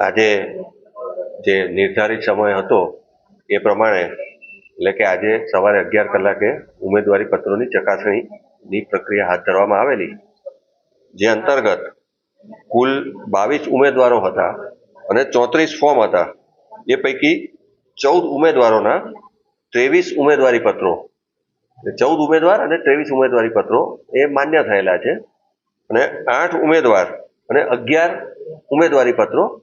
આજે જે નિર્ધારિત સમય હતો, એ પ્રમાણે, એટલે કે આજે સવારે અગિયાર કલાકે ઉમેદવારી પત્રોની ચકાસણીની પ્રક્રિયા હાથ ધરવામાં આવેલી. જે અંતર્ગત કુલ બાવીસ ઉમેદવારો હતા અને ચોત્રીસ ફોર્મ હતા. એ પૈકી ચૌદ ઉમેદવારોના ત્રેવીસ ઉમેદવારી પત્રો. ચૌદ ઉમેદવાર અને ત્રેવીસ ઉમેદવારી પત્રો એ માન્ય થયેલા છે. અને આઠ ઉમેદવાર અને અગિયાર ઉમેદવારી પત્રો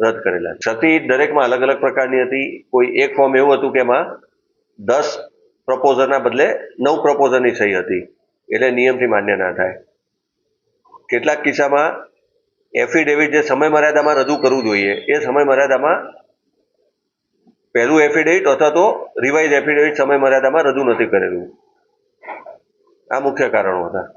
રદ કરેલા. ક્ષતિ દરેકમાં અલગ અલગ પ્રકારની હતી. કોઈ એક ફોર્મ એવું હતું કે એમાં દસ પ્રપોઝરના બદલે નવ પ્રપોઝરની સહી હતી. એટલે નિયમથી માન્ય ના થાય. કેટલાક કિસ્સામાં એફિડેવિટ જે સમય મર્યાદામાં રજૂ કરવું જોઈએ, એ સમય મર્યાદામાં પહેલું એફિડેવિટ અથવા તો રિવાઇઝ એફિડેવિટ સમય મર્યાદામાં રજૂ નથી કરેલું. આ મુખ્ય કારણો હતા.